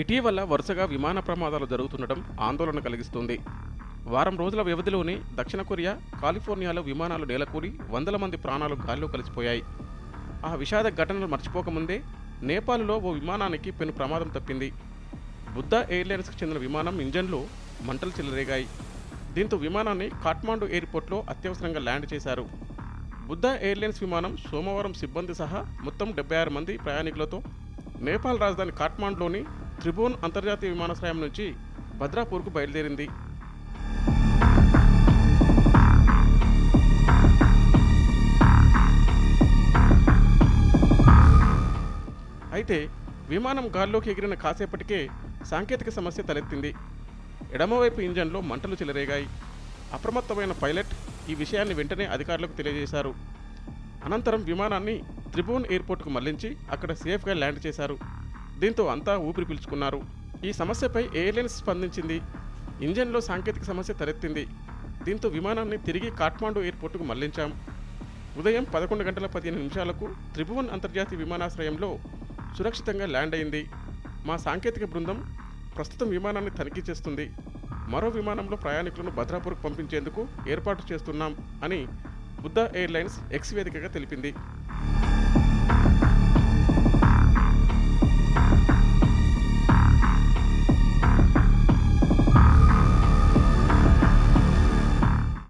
ఇటీవల వరుసగా విమాన ప్రమాదాలు జరుగుతుండటం ఆందోళన కలిగిస్తుంది. వారం రోజుల వ్యవధిలోనే దక్షిణ కొరియా కాలిఫోర్నియాలో విమానాలు నేలకూలి వందల మంది ప్రాణాలు గాల్లో కలిసిపోయాయి. ఆ విషాద ఘటనలు మర్చిపోకముందే నేపాల్లో ఓ విమానానికి పెను ప్రమాదం తప్పింది. బుద్ధ ఎయిర్లైన్స్కి చెందిన విమానం ఇంజన్లో మంటలు చెలరేగాయి. దీంతో విమానాన్ని కాఠ్మాండు ఎయిర్పోర్ట్లో అత్యవసరంగా ల్యాండ్ చేశారు. బుద్ధ ఎయిర్లైన్స్ విమానం సోమవారం సిబ్బంది సహా మొత్తం డెబ్బై ఆరు మంది ప్రయాణికులతో నేపాల్ రాజధాని కాఠ్మాండ్లోని త్రిభువన్ అంతర్జాతీయ విమానాశ్రయం నుంచి భద్రాపూర్కు బయలుదేరింది. అయితే విమానం గాల్లోకి ఎగిరిన కాసేపటికే సాంకేతిక సమస్య తలెత్తింది. ఎడమవైపు ఇంజన్లో మంటలు చెలరేగాయి. అప్రమత్తమైన పైలట్ ఈ విషయాన్ని వెంటనే అధికారులకు తెలియజేశారు. అనంతరం విమానాన్ని త్రిభువన్ ఎయిర్పోర్ట్కు మళ్ళించి అక్కడ సేఫ్గా ల్యాండ్ చేశారు. దీంతో అంతా ఊపిరి పీల్చుకున్నారు. ఈ సమస్యపై ఎయిర్లైన్స్ స్పందించింది. ఇంజన్లో సాంకేతిక సమస్య తలెత్తింది. దీంతో విమానాన్ని తిరిగి కాఠ్మాండు ఎయిర్పోర్టుకు మళ్ళించాం. ఉదయం పదకొండు గంటల పదిహేను నిమిషాలకు త్రిభువన్ అంతర్జాతీయ విమానాశ్రయంలో సురక్షితంగా ల్యాండ్ అయింది. మా సాంకేతిక బృందం ప్రస్తుతం విమానాన్ని తనిఖీ చేస్తుంది. మరో విమానంలో ప్రయాణికులను భద్రాపూర్కు పంపించేందుకు ఏర్పాటు చేస్తున్నాం అని బుద్ధ ఎయిర్లైన్స్ ఎక్స్ వేదికగా తెలిపింది.